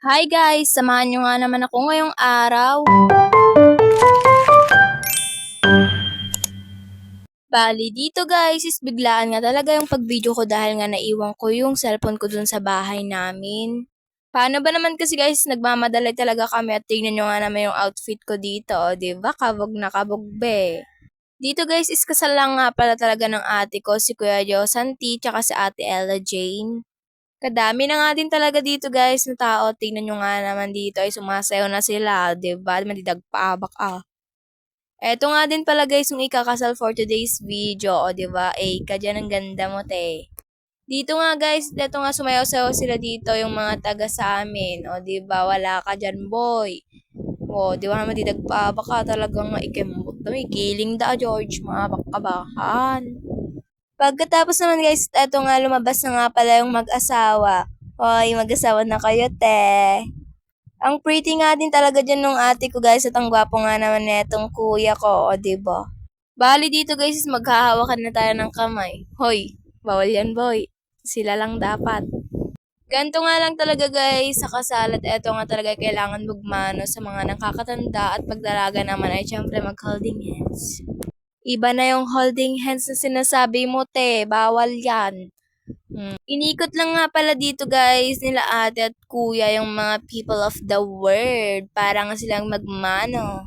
Hi guys! Samahan nyo nga naman ako ngayong araw. Bali, dito guys is biglaan nga talaga yung pag-video ko dahil nga naiwan ko yung cellphone ko dun sa bahay namin. Paano ba naman kasi guys, nagmamadali talaga kami at tingnan nyo nga naman yung outfit ko dito, o diba? Kabog na kabog be. Dito guys is kasal lang nga pala talaga ng ate ko, si Kuya Joe Santi, tsaka si ate Ella Jane. Kadami na nga din talaga dito guys na tao. Tingnan nyo nga naman dito ay sumasayaw na sila. 'di ba? Madidag paabak ah. Eto nga din pala guys yung ikakasal for today's video. O 'di ba? Eh, ka dyan ang ganda mo te. Dito nga guys, dito nga sumayaw-sayaw sila dito yung mga taga sa amin. O 'di ba? Wala ka dyan boy. O, di ba naman didag pa, baka talagang ikembot na may kiling da, George, mga bakabahan. Pagkatapos naman guys, eto nga lumabas na nga pala yung mag-asawa. Hoy, mag-asawa na kayo, te. Ang pretty nga din talaga dyan nung ate ko guys at ang gwapo nga naman netong kuya ko, o diba? Bali dito guys is maghahawakan na tayo ng kamay. Hoy, bawal yan boy. Sila lang dapat. Ganto nga lang talaga guys sa kasal at eto nga talaga kailangan magmano sa mga nakakatanda at pagdalaga naman ay syempre mag-holding hands. Iba na yung holding hands na sinasabi mo, te. Bawal yan. Hmm. Inikot lang nga pala dito guys nila ate at kuya yung mga people of the world para nga silang magmano.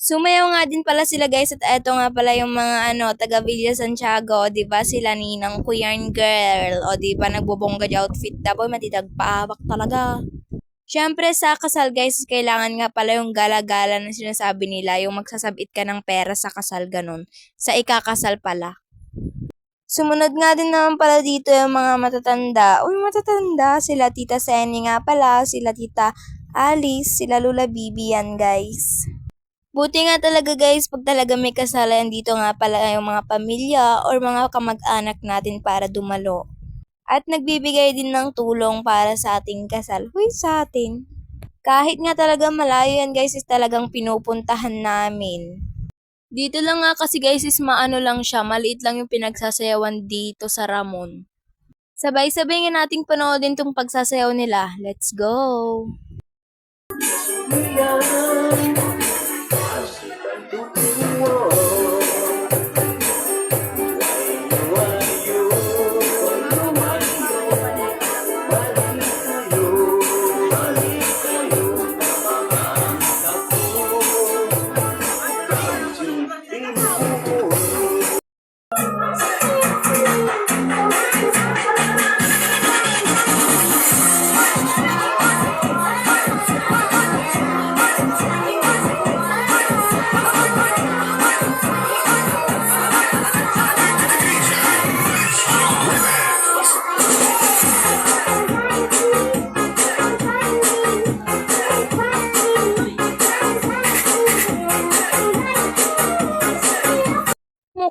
Sumayaw nga din pala sila guys at eto nga pala yung mga ano taga Villa Santiago, 'di ba? Sila ninang Kuyan girl, o 'di ba nagbobongga outfit da boy matidag paabak talaga. Siyempre sa kasal guys, kailangan nga pala yung gala-gala na sinasabi nila, yung magsasabit ka ng pera sa kasal ganun. Sa ikakasal pala. Sumunod nga din naman pala dito yung mga matatanda. Uy, matatanda. Sila Tita Senny nga pala, sila Tita Alice, sila Lula Bibi yan guys. Buti nga talaga guys, pag talaga may kasalan dito nga pala yung mga pamilya or mga kamag-anak natin para dumalo. At nagbibigay din ng tulong para sa ating kasal. Huy, sa atin. Kahit nga talaga malayo yan guys, is talagang pinupuntahan namin. Dito lang nga kasi guys is maano lang siya, maliit lang yung pinagsasayawan dito sa Ramon. Sabay-sabay nga nating panoodin tong pagsasayaw nila. Let's go!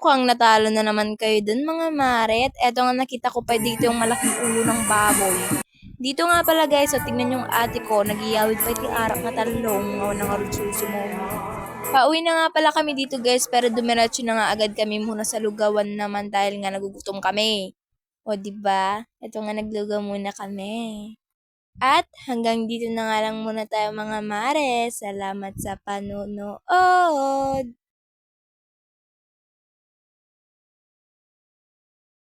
Mukhang natalo na naman kayo dun mga maret. Eto nga nakita ko pa dito yung malaking ulo ng baboy. Dito nga pala guys, so tingnan yung ate ko, nagiyawid pa yung arak na talong, ngaw na nga susi mo. Pauwi na nga pala kami dito guys, pero dumiretso na nga agad kami muna sa lugawan naman dahil nga nagugutom kami. O ba? Ito nga naglugaw muna kami. At hanggang dito na nga lang muna tayo mga mare. Salamat sa panonood!